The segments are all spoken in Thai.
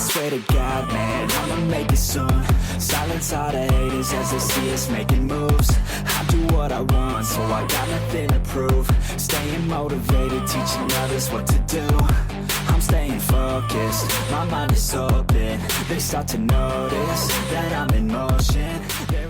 swear to God, man, I'ma make it soon. Silence all the haters as they see us making moves. I do what I want, so I got nothing to prove. Staying motivated, teaching others what to do. I'm staying focused, my mind is open. They start to notice that I'm in motion. Close.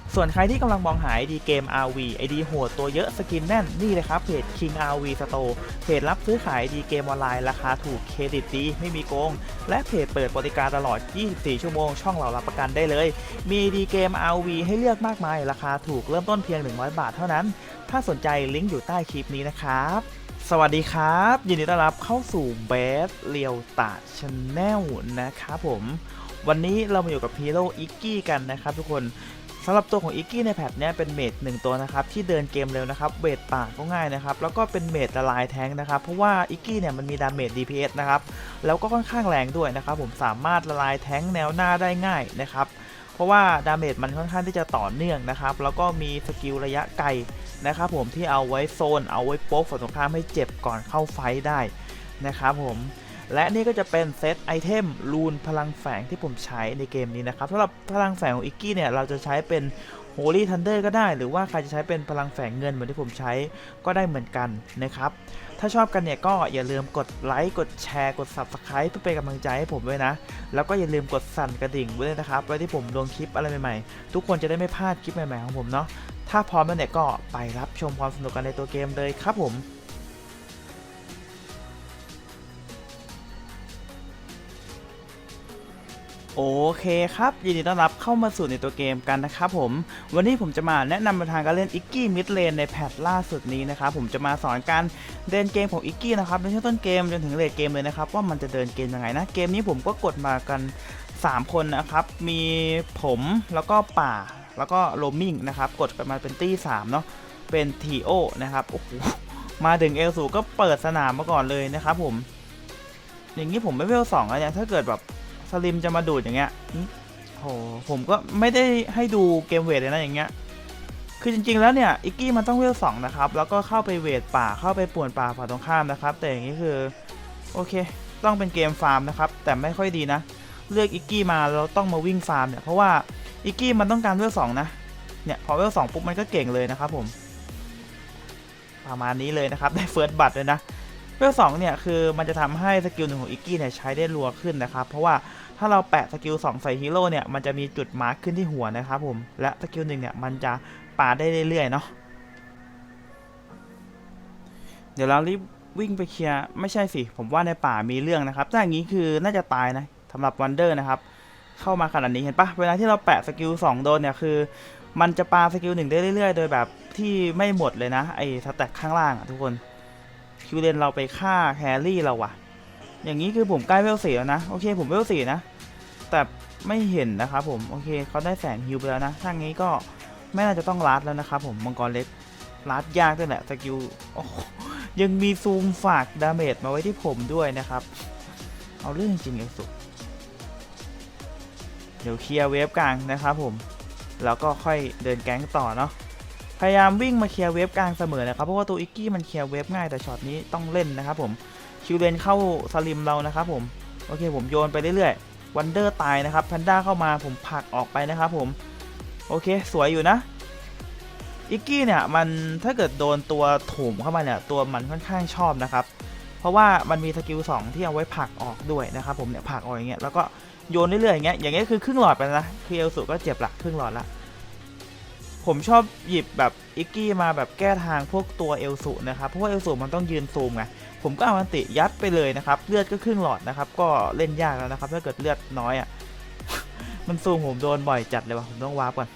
ส่วนใครที่กำลังมองหา ID เกม RV ID โหดตัวเยอะสกินแน่นนี่เลยครับเพจ King RV Store เพจรับซื้อขาย ID เกมออนไลน์ราคาถูกเครดิตดีไม่มีโกง และเพจเปิดบริการตลอด 24 ชั่วโมง ช่องเรารับประกันได้เลย มี ID เกม RV ให้เลือกมากมาย ราคาถูกเริ่มต้นเพียง 100 บาทเท่านั้น ถ้าสนใจลิงก์อยู่ใต้คลิปนี้นะครับ สวัสดีครับ ยินดีต้อนรับเข้าสู่เบสเรียวตาชแนลนะครับผมวันนี้เรามาอยู่กับฮีโร่อิกกี้กันนะครับทุกคน สำหรับตัวของอิกกี้ในแพทเนี้ยเป็นเมดหนึ่งตัวนะครับที่เดินเกมเร็วนะครับเวทป่าก็ง่ายนะครับแล้วก็เป็นเมดละลายแทงนะครับเพราะว่าอิกกี้เนี่ยมันมีดาเมจ DPS นะครับแล้วก็ค่อนข้างแรงด้วยนะครับผมสามารถละลายแทงแนวหน้าได้ง่ายนะครับเพราะว่าดาเมจมันค่อนข้างที่จะต่อเนื่องนะครับแล้วก็มีสกิลระยะไกลนะครับผมที่เอาไว้โซนเอาไว้โป๊กฝั่งตรงข้ามให้เจ็บก่อนเข้าไฟได้นะครับผม และนี่ก็จะเป็นเซตไอเทมรูนพลังแฝงที่ผมใช้ในเกมนี้นะครับสำหรับพลังแฝงของอิกกี้เนี่ย เราจะใช้เป็น Holy Thunder ก็ได้ หรือว่าใครจะใช้เป็นพลังแฝงเงินเหมือนที่ผมใช้ก็ได้เหมือนกันนะครับ ถ้าชอบกันเนี่ยก็อย่าลืมกดไลค์ กดแชร์ กด Subscribe เพื่อเป็นกำลังใจให้ผมด้วยนะ แล้วก็อย่าลืมกดสั่นกระดิ่งไว้ด้วยนะครับ ไว้ที่ผมลงคลิปอะไรใหม่ๆ ทุกคนจะได้ไม่พลาดคลิปใหม่ๆของผมเนาะ ถ้าพร้อมแล้วเนี่ยก็ไปรับชมความสนุกกันในตัวเกมเลยครับผม โอเคครับยินดีต้อนรับเข้ามาสู่ในตัวเกมกันนะครับผมวันนี้ผมจะมาแนะนำแนวทางการเล่นอิกกี้มิดเลนในแพทล่าสุดนี้นะครับผมจะมาสอนการเดินเกมของอิกกี้นะครับในช่วงต้นเกมจนถึงเลทเกมเลยนะครับว่ามันจะเดินเกมยังไงนะเกมนี้ผมก็กดมากัน 3 คนนะครับมีผมแล้วก็ป่าแล้วก็โรมมิงนะครับกดกันมาเป็นตี้3เนาะเป็นทีโอนะครับโอ้โหมาถึงเอลสูก็เปิดสนามมาก่อนเลยนะครับผมอย่างนี้ผมไม่เวลสองแล้วเนี่ยถ้าเกิดแบบ สลิมจะมาดูดอย่างเงี้ยอืมโหผมก็ไม่ได้ให้ดูเกมเวทเลยนะอย่างเงี้ย คือจริง ๆ แล้วเนี่ยอิกกี้มันต้องเวลสองนะครับ แล้วก็เข้าไปเวทป่าเข้าไปป่วนป่าฝ่าตรงข้ามนะครับ แต่อย่างนี้คือ โอเค ต้องเป็นเกมฟาร์มนะครับ แต่ไม่ค่อยดีนะ เลือกอิกกี้มาเราต้องมาวิ่งฟาร์มเนี่ยเพราะว่าอิกกี้มันต้องการเวลสองนะ เนี่ยพอเวลสองปุ๊บมันก็เก่งเลยนะครับผมประมาณนี้เลยนะครับได้เฟิร์สบัตเลยนะเวลสองเนี่ยคือมันจะทำให้สกิลหนึ่งของอิกกี้เนี่ยใช้ได้รัวขึ้นนะครับ เพราะว่า ถ้าเราแปะสกิล2ใส่ฮีโร่เนี่ยมันจะมีจุดมาร์คขึ้นที่หัวนะครับผม และสกิลหนึ่งเนี่ยมันจะปาได้เรื่อยๆเนาะเดี๋ยวเรารีบวิ่งไปเคลียร์ไม่ใช่สิ ผมว่าในป่ามีเรื่องนะครับถ้าอย่างนี้คือน่าจะตายนะสำหรับวันเดอร์นะครับ เข้ามาขนาดนี้เห็นปะเวลาที่เราแปะสกิล2โดนเนี่ยคือ มันจะปาสกิลหนึ่งได้เรื่อยๆ โดยแบบที่ไม่หมดเลยนะไอ้สแต็กข้างล่างอะทุกคนคิวเลนเราไปฆ่าแครี่เราว่ะอย่างนี้คือผมใกล้เวลสี่แล้วนะ โอเคผมเวลสี่นะ แต่ไม่เห็นนะครับผมโอเคเขาได้แสนฮิวไปแล้วนะถ้างี้ก็ไม่น่าจะต้องลัดแล้วนะครับผมมังกรเล็กลัดยากด้วยแหละสกิลยังมีซูมฝากดาเมจมาไว้ที่ผมด้วยนะครับ เอาเรื่องจริงเลยสุดเดี๋ยวเคลียร์เวฟกลางนะครับผมแล้วก็ค่อยเดินแก๊งต่อเนาะพยายามวิ่งมาเคลียร์เวฟกลางเสมอนะครับเพราะว่าตัวอิกกี้มันเคลียร์เวฟง่ายแต่ช็อตนี้ต้องเล่นนะครับผมคิวเลนเข้าสลิมเรานะครับผมโอเคผมโยนไปเรื่อยๆ วันเดอร์ตายนะครับแพนด้าเข้ามาผมผลักออกไปนะครับผม โอเค สวยอยู่นะอิกกี้เนี่ยมันถ้าเกิดโดนตัวถมเข้ามาเนี่ยตัวมันค่อนข้างชอบนะครับ เพราะว่ามันมีสกิล2ที่เอาไว้ผลักออกด้วยนะครับผมเนี่ยผลักออกอย่างเงี้ยแล้วก็โยนเรื่อยๆอย่างเงี้ยอย่างเงี้ยคือครึ่งหลอดไปแล้วนะคือเอลสุก็เจ็บละครึ่งหลอดละผมชอบหยิบแบบอิกกี้มาแบบแก้ทางพวกตัวเอลสุนะครับเพราะว่าเอลสุมันต้องยืนซูมไง ผมก็เอาอันติยัดไปเลยนะครับ เลือดก็ครึ่งหลอดนะครับ ก็เล่นยากแล้วนะครับ ถ้าเกิดเลือดน้อยอะ่ะ มันซูมผมโดนบ่อยจัดเลยว่ะ ผมต้องวาร์ปก่อน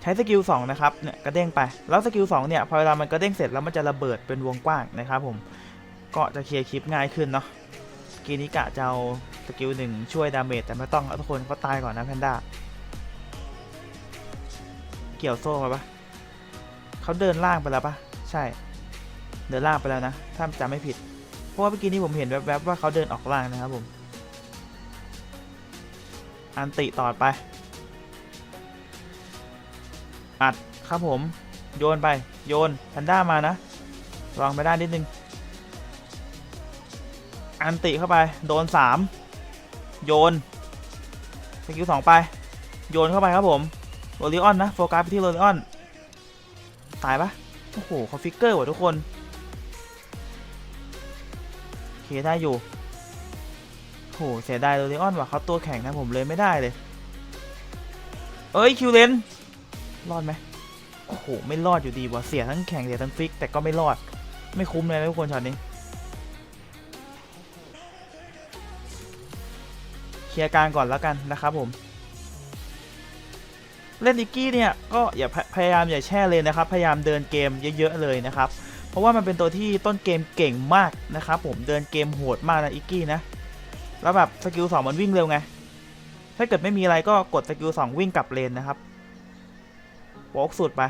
ใช้สกิล2นะครับ เนี่ยกระเด้งไป แล้วสกิล2เนี่ย พอเวลามันกระเด้งเสร็จแล้วมันจะระเบิดเป็นวงกว้างนะครับผม ก็จะเคลียร์คลิปง่ายขึ้นเนาะสกิลนี้กะจะเอาสกิลหนึ่งช่วยดาเมจแต่ไม่ต้องเอาทุกคนเขาตายก่อนนะแพนด้า เกี่ยวโซ่มาปะเขาเดินล่างไปแล้วปะ ใช่ เดินล่างไปแล้วนะ ถ้าจำไม่ผิด เพราะว่าเมื่อกี้นี้ผมเห็นแวบๆว่าเขาเดินออกล่างนะครับผม อันติต่อไป อัดครับผม โยนไป โยนแพนด้ามานะลองไปได้นิดนึง อันติเข้าไป โดนสามโยนสกิลสองไป โยนเข้าไปครับผมโรลิออนนะ โฟกัสไปที่โรลิออน ตายปะ โอ้โหเขาฟิกเกอร์ว่ะทุกคนโอเคได้อยู่โหเสียดายโรลิออนว่ะเขาตัวแข็งนะผมเลยไม่ได้เลย เอ้ยคิวเลนรอดไหมโอ้โหไม่รอดอยู่ดีว่ะเสียทั้งแข่งเสียทั้งฟิก แต่ก็ไม่รอด ไม่คุ้มเลยนะทุกคนช็อตนี้เคลียร์กางก่อนแล้วกันนะครับผม เล่นอิกกี้เนี่ยก็อย่าพพยายามอย่าแช่เลยนะครับ พยายามเดินเกมเยอะๆเลยนะครับ เพราะว่ามันเป็นตัวที่ต้นเกมเก่งมากนะครับผมเดินเกมโหดมากนะอิกกี้นะ แล้วแบบสกิลสองมันวิ่งเร็วไง ถ้าเกิดไม่มีอะไรก็กดสกิลสองวิ่งกลับเลนนะครับวอกสุดไป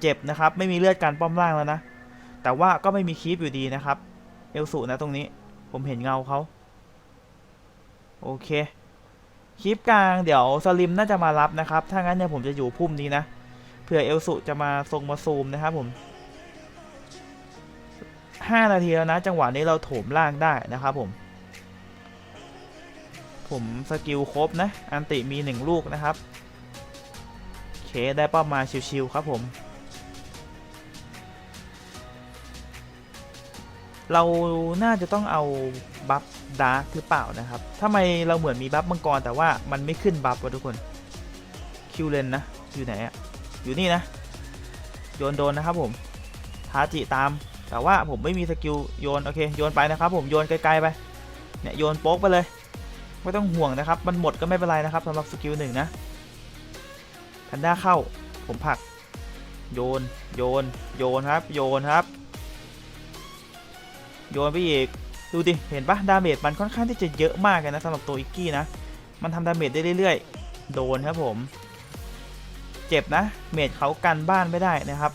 เจ็บนะครับ ไม่มีเลือดการป้อมล่างแล้วนะ แต่ว่าก็ไม่มีคีปอยู่ดีนะครับ เอลสูนะตรงนี้ ผมเห็นเงาเขา โอเค คีปกลางเดี๋ยวสลิมน่าจะมารับนะครับ ถ้างั้นเนี่ยผมจะอยู่พุ่มนี้นะ เผื่อเอลสุจะมาทรงมาซูมนะครับผม5นาทีแล้วนะ จังหวะนี้เราโถมล่างได้นะครับผม ผมสกิลครบนะ อันติมี1ลูกนะครับเคได้ป้ามาชิวๆครับผม เราน่าจะต้องเอาบัฟ ดาร์กหรือเปล่านะครับทำไมเราเหมือนมีบัฟมังกรแต่ว่ามันไม่ขึ้นบัฟวะทุกคนคิวเลนนะ อยู่ไหนอะอยู่นี่นะ โยนโดนนะครับผมทาจิตาม แต่ว่าผมไม่มีสกิลโยน โอเค โยนไปนะครับผม โยนไกลๆไป เนี่ย โยนโป๊กไปเลย ไม่ต้องห่วงนะครับ มันหมดก็ไม่เป็นไรนะครับสำหรับสกิลหนึ่งนะแพนด้าเข้า ผมผลัก โยน โยน โยนครับ โยนครับ โยนไปอีก ดูดิ เห็นปะดาเมจมันค่อนข้างที่จะเยอะมากเลยนะสำหรับตัวอิกกี้นะ มันทำดาเมจได้เรื่อยๆ โดนครับผม เจ็บนะ เมจเขากันบ้านไม่ได้นะครับ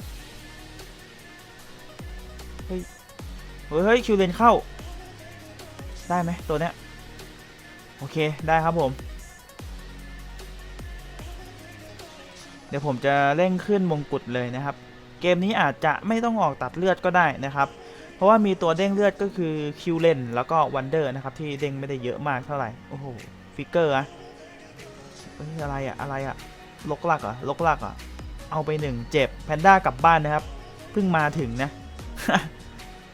เฮ้ย เฮ้ย คิวเลนเข้า ได้ไหมตัวเนี้ย โอเค ได้ครับผม เดี๋ยวผมจะเร่งขึ้นมงกุฎเลยนะครับ เกมนี้อาจจะไม่ต้องออกตัดเลือดก็ได้นะครับ เพราะว่ามีตัวเด้งเลือดก็คือคิวเลนแล้วก็วันเดอร์นะครับที่เด้งไม่ได้เยอะมากเท่าไหร่โอ้โหฟิกเกอร์อะเฮ้ยอะไรอะอะไรอะลกลักอะลกลักอะเอาไปหนึ่งเจ็บแพนด้ากลับบ้านนะครับเพิ่งมาถึงนะ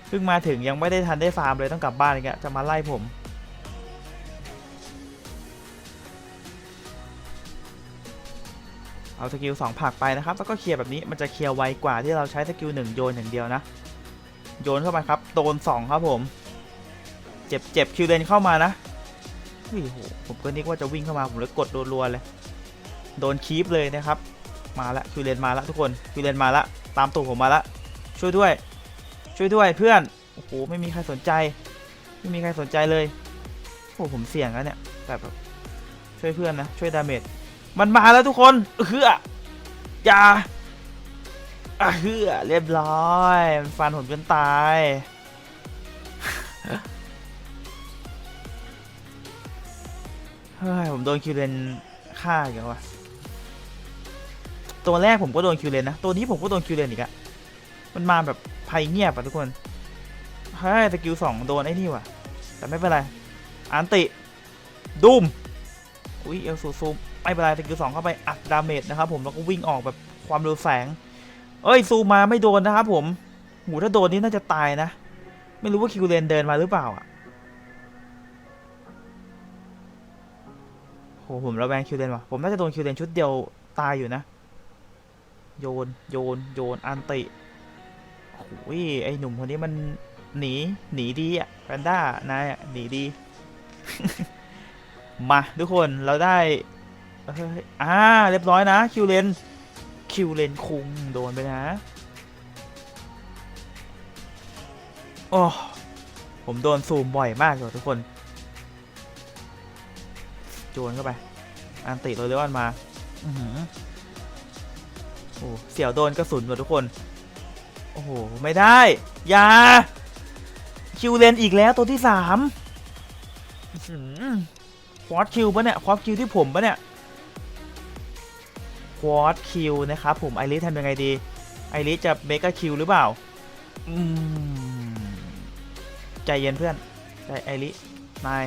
เพิ่งมาถึงยังไม่ได้ทันได้ฟาร์มเลยต้องกลับบ้านอีกอะจะมาไล่ผมเอาสกิล2ผักไปนะครับ แล้วก็เคลียร์แบบนี้มันจะเคลียร์ไวกว่าที่เราใช้สกิล1โยนอย่างเดียวนะ โยนเข้าไปครับ โดน 2 ครับผม เจ็บเจ็บคิวเลนเข้ามานะเฮ้ยโหผมก็นึกว่าจะวิ่งเข้ามา ผมเลยกดรัวๆเลย โดนคีปเลยนะครับ มาละคิวเลนมาละทุกคนคิวเลนมาละ ตามตัวผมมาละ ช่วยด้วย ช่วยด้วยเพื่อน โอ้โห ไม่มีใครสนใจ ไม่มีใครสนใจเลย โอ้โหผมเสี่ยงแล้วเนี่ย แต่แบบช่วยเพื่อนนะ ช่วยดาเมจ มันมาแล้วทุกคนเฮืออย่า อะเฮือเรียบร้อยมันฟันผมจนตาย เฮ้ย ผมโดนคิวเลนฆ่าอีกแล้ววะตัวแรกผมก็โดนคิวเลนนะ ตัวนี้ผมก็โดนคิวเลนอีกอะมันมาแบบภัยเงียบอะทุกคน เฮ้ยสกิลสองโดนไอ้นี่ว่ะ แต่ไม่เป็นไร อันติดุมอุ้ยเอลซูซูมไม่เป็นไรสกิลสองเข้าไปอัดดาเมจนะครับผม แล้วก็วิ่งออกแบบความเร็วแสง เอ้ยซูมาไม่โดนนะครับผมหมูถ้าโดนนี่น่าจะตายนะ ไม่รู้ว่าคิวเลนเดินมาหรือเปล่าอะโหผมระแวงคิวเลนว่ะผมน่าจะโดนคิวเลนชุดเดียวตายอยู่นะ โยนโยนโยนอันติโอ้ยไอหนุ่มคนนี้มันหนีหนีดีอะแพนด้านายหนีดี มาทุกคนเราได้เฮ้ยอ่าเรียบร้อยนะคิวเลน คิวเลนคุงโดนไปนะโอ้ผมโดนซูมบ่อยมากเลยทุกคน โจนเข้าไป อันติโรเลออนมา อือหืออ้เสี่ยวโดนกระสุนหมดทุกคน โอ้โห ไม่ได้ยาคิวเลนอีกแล้วตัวที่สามอือหือควอดคิวปะเนี่ยควอดคิวที่ผมปะเนี่ย วอดคิวนะครับผมไอริสทำยังไงดี ไอริสจะเมกะคิวหรือเปล่าอืมใจเย็นเพื่อนใจไอรินาย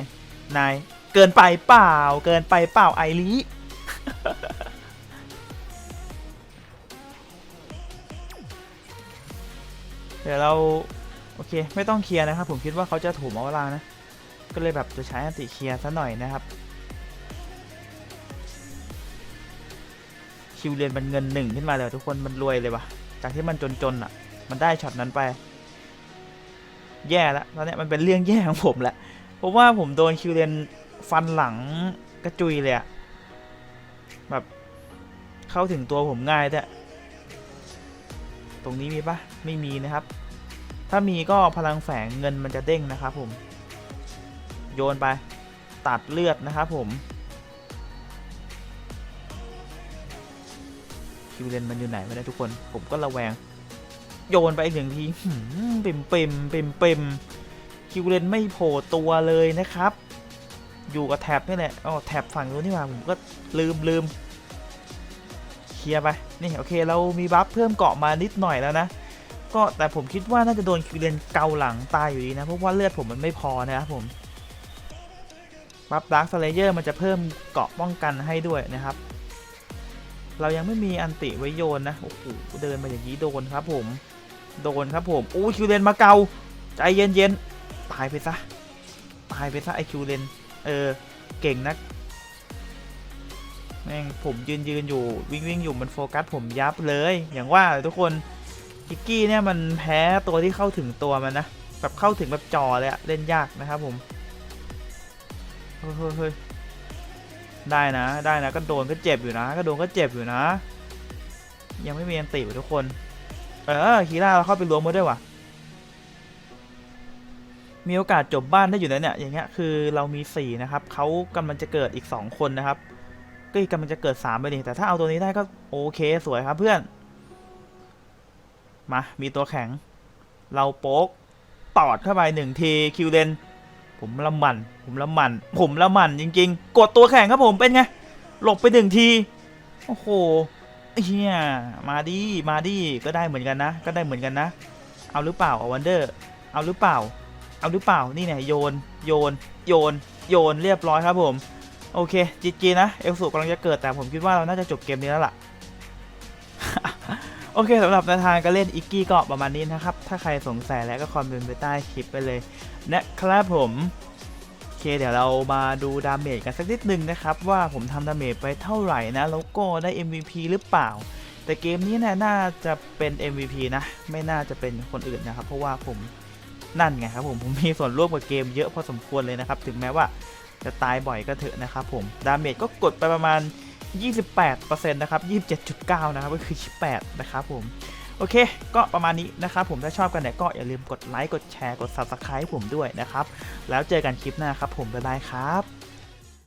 นาย เกินไปเปล่า เกินไปเปล่าไอริสเดี๋ยวเราโอเค ไม่ต้องเคลียร์นะครับ ผมคิดว่าเขาจะถูกมาเวลานะ ก็เลยแบบจะใช้อันติเคลียร์ซะหน่อยนะครับ คิวเรียนมันเงินหนึ่งขึ้นมาเลยทุกคนมันรวยเลยวะจากที่มันจนๆอะ มันได้ช็อตนั้นไป แย่แล้วตอนเนี้ยมันเป็นเรื่องแย่ของผมแหละเพราะว่าผมโดนคิวเรียนฟันหลังกระจุยเลยอะแบบเข้าถึงตัวผมง่ายด้วยตรงนี้มีปะไม่มีนะครับ ถ้ามีก็พลังแฝงเงินมันจะเด้งนะครับผม โยนไปตัดเลือดนะครับผม คิวเลนมันอยู่ไหนไม่ได้ทุกคน ผมก็ระแวง โยนไปอีกหนึ่งทีหืมปิมปิมปิมปิมคิวเลนไม่โผล่ตัวเลยนะครับ อยู่กับแท็บนี่แหละอ๋อแท็บฝั่งนู้นนี่หว่าผมก็ลืมลืมเคลียร์ไป นี่โอเคเรามีบัฟเพิ่มเกาะมานิดหน่อยแล้วนะ ก็แต่ผมคิดว่าน่าจะโดนคิวเลนเกาหลังตายอยู่ดีนะ เพราะว่าเลือดผมมันไม่พอนะครับผมบัฟดาร์คสเลเยอร์มันจะเพิ่มเกาะป้องกันให้ด้วยนะครับ เรายังไม่มีอันติไว้โยนนะ โอ้โห เดินมาอย่างนี้โดนครับผม โดนครับผม อู้คิวเลนมาเกา ใจเย็นๆ ตายไปซะ ตายไปซะไอคิวเลน เออ เก่งนักแม่งผมยืนยืนอยู่วิ่งวิ่งอยู่มันโฟกัสผมยับเลย อย่างว่าทุกคนกิกกี้เนี่ยมันแพ้ตัวที่เข้าถึงตัวมันนะ แบบเข้าถึงแบบจอเลยอะเล่นยากนะครับผม เฮ้ยเฮ้ย ได้นะ ได้นะ ก็โดนก็เจ็บอยู่นะ ก็โดนก็เจ็บอยู่นะ ยังไม่มีอันติว่ะทุกคน เออคีร่าเราเข้าไปรวมมาด้วยว่ะ มีโอกาสจบบ้านได้อยู่นะเนี่ย อย่างเงี้ย คือเรามี4นะครับ เขากำลังจะเกิดอีก2คนนะครับ ก็กำลังจะเกิด3ไปดิแต่ถ้าเอาตัวนี้ได้ก็โอเคสวยครับเพื่อน มา มีตัวแข็ง เราโป๊กตอดเข้าไปหนึ่งทีคิวเลน ผมละมัน ผมละมัน ผมละมันจริง ๆ กดตัวแข็งครับผมเป็นไง หลบไปหนึ่งที โอ้โหเฮียมาดิมาดิก็ได้เหมือนกันนะ ก็ได้เหมือนกันนะ เอาหรือเปล่าเอาวันเดอร์ เอาหรือเปล่า เอาหรือเปล่า นี่เนี่ยโยน โยน โยน โยน เรียบร้อยครับผม โอเคจีจีนะ เอลสูกำลังจะเกิดแต่ผมคิดว่าเราน่าจะจบเกมนี้แล้วล่ะ อเคสำหรับแนวทางการเล่นอิกกี้ก็ประมาณนี้นะครับ ถ้าใครสงสัยแล้วก็คอมเมนต์ไปใต้คลิปไปเลยนะครับผมโอเคเดี๋ยวเรามาดูดาเมจกันสักนิดนึงนะครับ ว่าผมทำดาเมจไปเท่าไหร่นะ แล้วก็ได้ MVP หรือเปล่า แต่เกมนี้นี่ยน่าจะเป็น MVP นะ ไม่น่าจะเป็นคนอื่นนะครับ เพราะว่าผมนั่นไงครับผมผมมีส่วนร่วมกับเกมเยอะพอสมควรเลยนะครับ ถึงแม้ว่าจะตายบ่อยก็เถอะนะครับผมดาเมจก็กดไปประมาณ 28%นะครับ 27.9 นะครับ ก็คือ 28 นะครับผม โอเค ก็ประมาณนี้นะครับผม ถ้าชอบกันเนี่ยก็อย่าลืมกดไลค์ กดแชร์ กด Subscribe ผมด้วยนะครับ แล้วเจอกันคลิปหน้าครับผม บ๊ายบายครับ